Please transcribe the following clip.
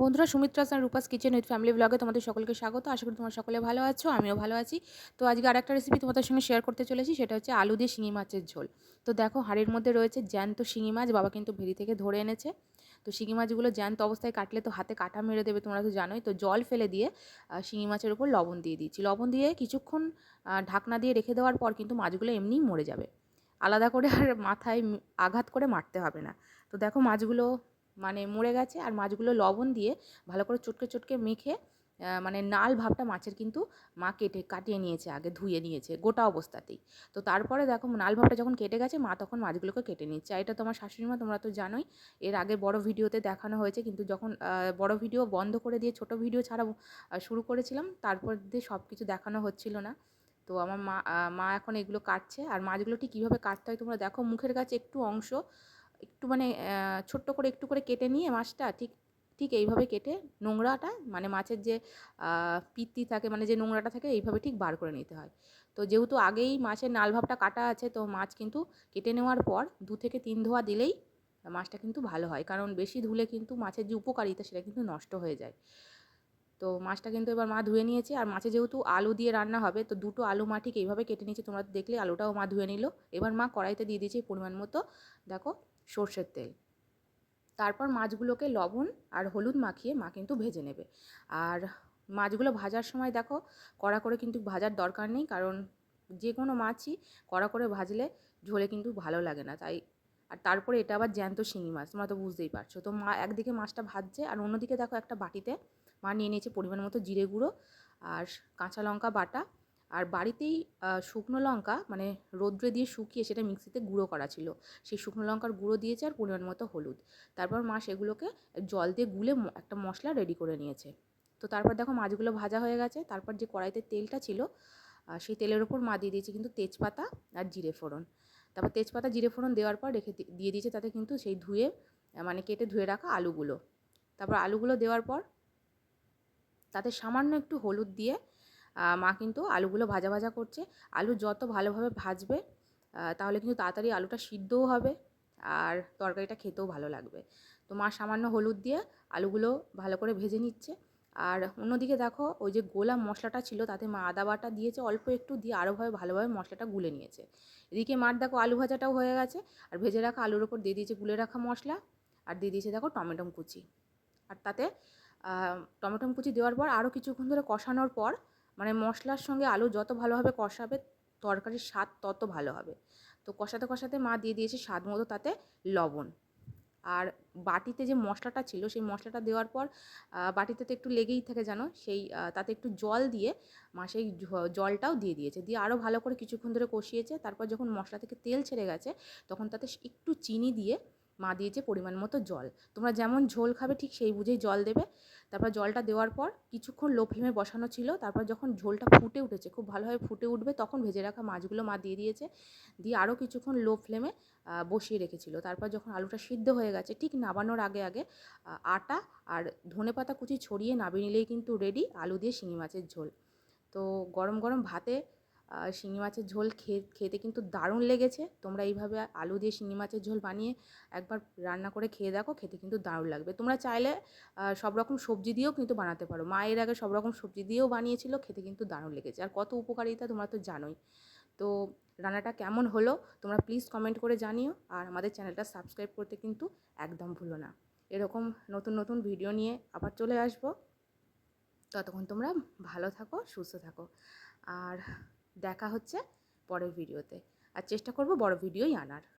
বন্ধুরা সুমিত্রা আর Rupa's kitchen with family ব্লগে তোমাদের সকলকে স্বাগত। আশা করি তোমরা সকলে ভালো আছো, আমিও ভালো আছি। তো আজকে আরেকটা রেসিপি তোমাদের সঙ্গে শেয়ার করতে চলেছি, সেটা হচ্ছে আলু দিয়ে শিঙি মাছের ঝোল। তো দেখো হাড়ির মধ্যে রয়েছে জ্যান্ত শিঙি মাছ, বাবা কিন্তু ভেরি থেকে ধরে এনেছে। তো শিঙি মাছগুলো জ্যান্ত অবস্থায় কাটলে তো হাতে কাটা মেরে দেবে, তোমরা তো জানোই। তো জল ফেলে দিয়ে শিঙি মাছের উপর লবণ দিয়ে দিয়েছি। লবণ দিয়ে কিছুক্ষণ ঢাকনা দিয়ে রেখে দেওয়ার পর কিন্তু মাছগুলো এমনিই মরে যাবে। আলাদা করে আর মাথায় আঘাত করে মারতে হবে না। তো দেখো মাছগুলো মানে মরে গেছে আর মাছগুলো লবণ দিয়ে ভালো করে চটকে চটকে মেখে মানে নাল ভাবটা মাছের কিন্তু মা কেটে কাটিয়ে নিয়েছে, আগে ধুয়ে নিয়েছে গোটা অবস্থাতেই। তো তারপরে দেখো নাল ভাবটা যখন কেটে গেছে, মা তখন মাছগুলোকে কেটে নিচ্ছে। আর এটা তোমার শাশুড়ি মা তোমরা তো জানোই, এর আগে বড় ভিডিওতে দেখানো হয়েছে, কিন্তু যখন বড় ভিডিও বন্ধ করে দিয়ে ছোট ভিডিও ছাড়া শুরু করেছিলাম, তারপর দিয়ে সব কিছু দেখানো হচ্ছিল না। তো আমার মা মা এখন এগুলো কাটছে, আর মাছগুলো ঠিক কীভাবে কাটতে হয় তোমরা দেখো, মুখের কাছে একটু অংশ একটু মানে ছোট্ট করে একটু করে কেটে নিয়ে মাছটা ঠিক ঠিক এইভাবে কেটে নোংরাটা মানে মাছের যে পিত্তি থাকে মানে যে নোংরাটা থাকে এইভাবে ঠিক বার করে নিতে হয়। তো যেহেতু আগেই মাছের নালভাবটা কাটা আছে, তো মাছ কিন্তু কেটে নেওয়ার পর দু থেকে তিন ধোয়া দিলেই মাছটা কিন্তু ভালো হয়। কারণ বেশি ধুলে কিন্তু মাছের যে উপকারিতা সেটা কিন্তু নষ্ট হয়ে যায়। তো মাছটা কিন্তু এবার মা ধুয়ে নিয়েছে, আর মাছে যেহেতু আলু দিয়ে রান্না হবে, তো দুটো আলু মা ঠিক এইভাবে কেটে নিয়েছে। তোমরা দেখলে আলুটাও মা ধুয়ে নিল। এবার মা কড়াইতে দিয়ে দিয়েছে পরিমাণ মতো, দেখো সর্ষের তেল। তারপর মাছগুলোকে লবণ আর হলুদ মাখিয়ে মা কিন্তু ভেজে নেবে। আর মাছগুলো ভাজার সময় দেখো, কড়া করে কিন্তু ভাজার দরকার নেই, কারণ যে কোনো মাছই কড়া করে ভাজলে ঝোলে কিন্তু ভালো লাগে না। তাই, আর তারপরে এটা আবার জ্যান্ত শিঙি মাছ, তোমরা তো বুঝতেই পারছ। তো মা একদিকে মাছটা ভাজছে, আর অন্যদিকে দেখো একটা বাটিতে মা নিয়ে নিয়েছে পরিমাণ মতো জিরে গুঁড়ো আর কাঁচা লঙ্কা বাটা আর বাড়িতেই শুকনো লঙ্কা মানে রোদ্রে দিয়ে শুকিয়ে সেটা মিক্সিতে গুঁড়ো করা ছিল। সেই শুকনো লঙ্কার গুঁড়ো দিয়েছে আর পরিমাণ মতো হলুদ। তারপর মা সেগুলোকে জল দিয়ে গুলে একটা মশলা রেডি করে নিয়েছে। তো তারপর দেখো মাছগুলো ভাজা হয়ে গেছে। তারপর যে কড়াইতে তেলটা ছিল সেই তেলের ওপর মা দিয়ে দিয়েছে কিন্তু তেজপাতা আর জিরে ফোড়ন। তারপর তেজপাতা, জিরে ফোড়ন দেওয়ার পর রেখে দিয়ে দিয়েছে তাতে কিন্তু সেই ধুয়ে মানে কেটে ধুয়ে রাখা আলুগুলো। তারপর আলুগুলো দেওয়ার পর তাতে সামান্য একটু হলুদ দিয়ে মা কিন্তু আলুগুলো ভাজা ভাজা করছে। আলু যত ভালোভাবে ভাজবে তাহলে কিন্তু তাড়াতাড়ি আলুটা সিদ্ধও হবে আর তরকারিটা খেতেও ভালো লাগবে। তো মা সামান্য হলুদ দিয়ে আলুগুলো ভালো করে ভেজে নিচ্ছে। আর অন্যদিকে দেখো, ওই যে গোলা মশলাটা ছিল, তাতে মা আদা বাটা দিয়েছে, অল্প একটু দিয়ে আরোভাবে ভালোভাবে মশলাটা গুলে নিয়েছে। এদিকে মার দেখো আলু ভাজাটাও হয়ে গেছে, আর ভেজে রাখা আলুর ওপর দিয়ে দিয়েছে গুলে রাখা মশলা, আর দিয়ে দিয়েছে দেখো টমেটো কুচি। আর তাতে টমেটো কুচি দেওয়ার পর আরও কিছুক্ষণ ধরে কষানোর পর মানে মশলার সঙ্গে আলু যত ভালোভাবে কষাবে, তরকারির স্বাদ তত ভালো হবে। তো কষাতে কষাতে মা দিয়ে দিয়েছে স্বাদ মতো তাতে লবণ। আর বাটিতে যে মশলাটা ছিল, সেই মশলাটা দেওয়ার পর বাটিতে তো একটু লেগেই থাকে জানো সেই তাতে একটু জল দিয়ে মা সেই জলটাও দিয়ে দিয়েছে। দিয়ে আরও ভালো করে কিছুক্ষণ ধরে কষিয়েছে। তারপর যখন মশলা থেকে তেল ছেড়ে গেছে, তখন তাতে একটু চিনি দিয়ে মা দিয়েছে পরিমাণ মতো জল। তোমরা যেমন ঝোল খাবে ঠিক সেই বুঝেই জল দেবে। তারপর জলটা দেওয়ার পর কিছুক্ষণ লো ফ্লেমে বসানো ছিল। তারপর যখন ঝোলটা ফুটে উঠেছে, খুব ভালোভাবে ফুটে উঠবে তখন ভেজে রাখা মাছগুলো মা দিয়ে দিয়েছে। দিয়ে আরও কিছুক্ষণ লো ফ্লেমে বসিয়ে রেখেছিল। তারপর যখন আলুটা সিদ্ধ হয়ে গেছে, ঠিক নাবানোর আগে আগে আটা আর ধনে পাতা কুচি ছড়িয়ে নাবিয়ে নিলেই কিন্তু রেডি আলু দিয়ে শিঙি মাছের ঝোল। তো গরম গরম ভাতে শিঙি মাছের ঝোল খেতে কিন্তু দারুণ লেগেছে। তোমরা এইভাবে আলু দিয়ে শিঙি মাছের ঝোল বানিয়ে একবার রান্না করে খেয়ে দেখো, খেতে কিন্তু দারুণ লাগবে। তোমরা চাইলে সব রকম সবজি দিয়েও কিন্তু বানাতে পারো। মায়ের আগে সব রকম সবজি দিয়েও বানিয়েছিল, খেতে কিন্তু দারুণ লেগেছে। আর কত উপকারিতা তোমরা তো জানোই। তো রান্নাটা কেমন হলো, তোমরা প্লিজ কমেন্ট করে জানিও। আর আমাদের চ্যানেলটা সাবস্ক্রাইব করতে কিন্তু একদম ভুলো না। এরকম নতুন নতুন ভিডিও নিয়ে আবার চলে আসব। ততক্ষণ তোমরা ভালো থাকো, সুস্থ থাকো। আর দেখা হচ্ছে পরের ভিডিওতে। আর চেষ্টা করব বড় ভিডিওই আনার।